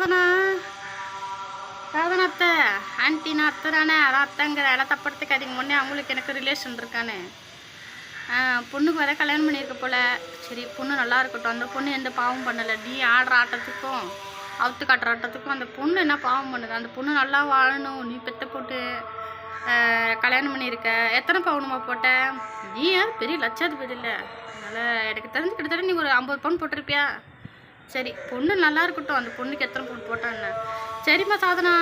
சாதனா? சாதனா அத்தை நான் அத்தை தானே அதான் அத்தைங்கிற இடத்தப்படுத்துக்கு அதுக்கு முன்னே அவங்களுக்கு எனக்கு ரிலேஷன் இருக்கானே. பொண்ணுக்கு வேறு கல்யாணம் பண்ணியிருக்க போல. சரி பொண்ணு நல்லா இருக்கட்டும். அந்த பொண்ணு எந்த பாவம் பண்ணலை. நீ ஆடுற ஆட்டத்துக்கும் அவுத்து காட்டுற ஆட்டத்துக்கும் அந்த பொண்ணு என்ன பாவம் பண்ணுது? அந்த பொண்ணு நல்லா வாழணும். நீ பெத்த போட்டு கல்யாணம் பண்ணியிருக்க. எத்தனை பவுனுமா போட்ட? நீ யார்? பெரிய லட்சாதிபதி இல்லை. அதனால் எனக்கு தெரிஞ்சு கிட்டத்தட்ட நீ ஒரு ஐம்பது பவுன் போட்டிருப்பியா? சரி பொண்ணு நல்லா இருக்கட்டும். அந்த பொண்ணுக்கு எத்தனை பவுன் போட்டான்னு சரிம்மா சாதனா.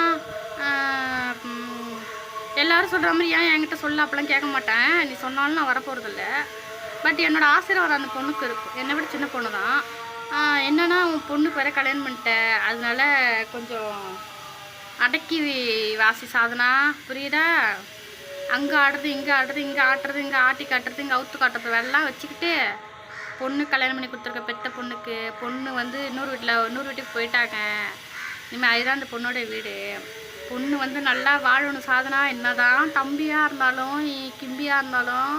எல்லோரும் எல்லாரும் சொல்கிற மாதிரி ஏன் என்கிட்ட சொல்ல? அப்பெல்லாம் கேட்க மாட்டேன். நீ சொன்னாலும் நான் வரப்போகிறதில்ல பட் என்னோடய ஆசீர்வாதம் அந்த பொண்ணுக்கு இருக்கும். என்னை விட சின்ன பொண்ணு தான் என்னென்னா உன் பொண்ணுக்கு வேறு கல்யாணம் பண்ணிட்டேன் அதனால கொஞ்சம் அடக்கி வாசி சாதனா. புரியுதா? அங்கே ஆடுறது இங்கே ஆடுறது இங்கே ஆட்டுறது இங்கே ஆட்டி காட்டுறது இங்கே அவுத்து காட்டுறது வெள்ளம் வச்சுக்கிட்டு பொண்ணு கல்யாணம் பண்ணி கொடுத்துருக்க பெத்த பொண்ணுக்கு பொண்ணு வந்து இன்னொரு வீட்டில் இன்னொரு வீட்டுக்கு போயிட்டாங்க. இனிமேல் அதுதான் அந்த பொண்ணோட வீடு. பொண்ணு வந்து நல்லா வாழணும். சாதனா என்னதான் தம்பியாக இருந்தாலும் கிம்பியாக இருந்தாலும்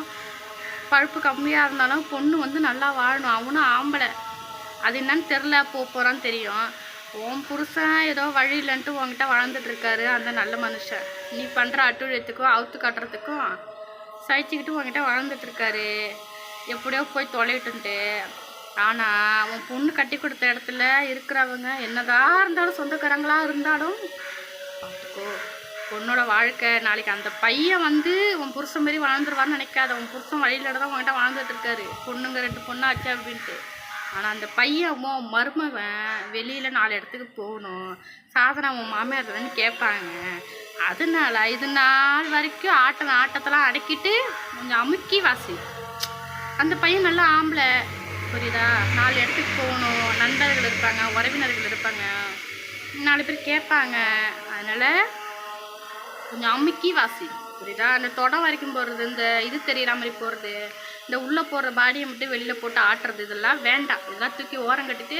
பழுப்பு கம்மியாக இருந்தாலும் பொண்ணு வந்து நல்லா வாழணும். அவனும் ஆம்பளை. அது என்னன்னு தெரில போக போகிறான்னு தெரியும். உன் புருஷன் ஏதோ வழி இல்லைன்ட்டு உங்ககிட்ட வாழ்ந்துட்டு இருக்காரு அந்த நல்ல மனுஷன். நீ பண்ணுற அட்டுழியத்துக்கும் அவுத்து காட்டுறதுக்கும் சகிச்சுக்கிட்டு உங்ககிட்ட வாழ்ந்துட்டு இருக்காரு. எப்படியோ போய் தொலைவிட்டுன்ட்டு ஆனால் அவன் பொண்ணு கட்டி கொடுத்த இடத்துல இருக்கிறவங்க என்னதான் இருந்தாலும் சொந்தக்காரங்களாக இருந்தாலும் பார்த்துக்கோ. பொண்ணோட வாழ்க்கை நாளைக்கு அந்த பையன் வந்து உன் புருஷன் மாரி வாழ்ந்துருவான்னு நினைக்காத. உன் புருஷன் வழியில தான் உன்கிட்ட வாழ்ந்துட்டு இருக்காரு. பொண்ணுங்க ரெண்டு பொண்ணாச்சு அப்படின்ட்டு. ஆனால் அந்த பையன் உன் மருமவன் வெளியில் நாலு இடத்துக்கு போகணும். சாதனை உன் மாமியார் வந்து கேட்பாங்க. அதனால இது நாள் வரைக்கும் ஆட்டம் ஆட்டத்தெல்லாம் அடக்கிட்டு கொஞ்சம் அமுக்கி வாசி. அந்த பையன் நல்லா ஆம்பளை. புரியுதா? நாலு இடத்துக்கு போகணும். நண்பர்கள் இருப்பாங்க உறவினர்கள் இருப்பாங்க. நாலு பேர் கேட்பாங்க. அதனால் கொஞ்சம் அமுக்கி வாசி. புரியுதா? அந்த தொடம் வரைக்கும் போடுறது இந்த இது தெரியற மாதிரி போகிறது இந்த உள்ளே போடுற பாடியை மட்டும் வெளியில் போட்டு ஆட்டுறது இதெல்லாம் வேண்டாம். இதெல்லாம் தூக்கி ஓரம் கட்டிட்டு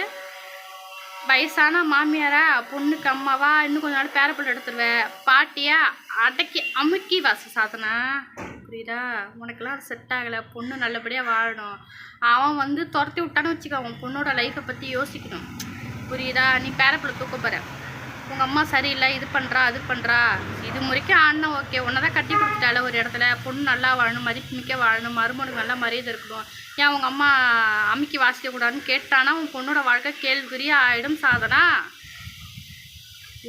வயசான மாமியாரா பொண்ணுக்கு அம்மாவா இன்னும் கொஞ்ச நாள் பேரப்பிள்ளை எடுத்துருவேன் பாட்டியா அடக்கி அமுக்கி வாசி சாதனா. புரியுதா? உனக்கெல்லாம் அது செட் ஆகலை. பொண்ணு நல்லபடியாக வாழணும். அவன் வந்து துரத்தி விட்டான்னு வச்சுக்கோ அவன் பொண்ணோட லைஃப்பை பற்றி யோசிக்கணும். புரியுதா? நீ பேரப்பிள்ளை தூக்க போகிற உங்கள் அம்மா சரியில்லை இது பண்ணுறா அது பண்ணுறா இது முறைக்கும் ஆடினா ஓகே உன்னை தான் கட்டி கொடுத்துட்டால ஒரு இடத்துல. பொண்ணு நல்லா வாழணும் மதிப்புமிக்க வாழணும் மருமனுக்கு நல்லா மரியாதை இருக்கணும். ஏன் உங்கள் அம்மா அமுக்கி வாசிக்க கூடாதுன்னு கேட்டானா உன் பொண்ணோட வாழ்க்கை கேள்விக்குறியா ஆகிடும் சாதனா.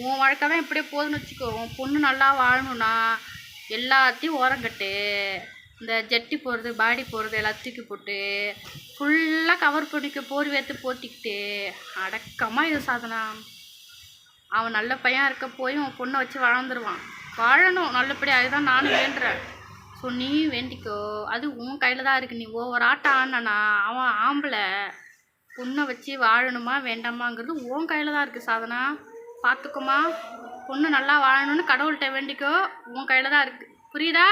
உன் வாழ்க்கை தான் இப்படியே போதுன்னு வச்சுக்கோ. உன் பொண்ணு நல்லா வாழணும்னா எல்லாத்தையும் ஓரங்கட்டு. இந்த ஜட்டி போடுறது பாடி போடுறது எல்லாத்துக்கும் போட்டு ஃபுல்லாக கவர் பண்ணிக்க போர் வேர்த்து போத்திக்கிட்டு அடக்கமாக இது சாதனா. அவன் நல்ல பையன் இருக்க போய் உன் பொண்ணை வச்சு வாழ்ந்துருவான் வாழணும். நல்லபடியாக அதுதான் நானும் வேண்டுறேன். ஸோ நீ வேண்டிக்கோ. அது உன் கையில் தான் இருக்குது நீ ஒவ்வொரு ஆட்டம் ஆடினா அவன் ஆம்பளை. பொண்ணை வச்சு வாழணுமா வேண்டாமாங்கிறது உன் கையில் தான் இருக்குது சாதனா. பார்த்துக்கோமா. பொண்ணு நல்லா வாழணும்னு கடவுள்கிட்ட வேண்டிக்கோ. உன் கையில் தான் இருக்குது புரியுதா?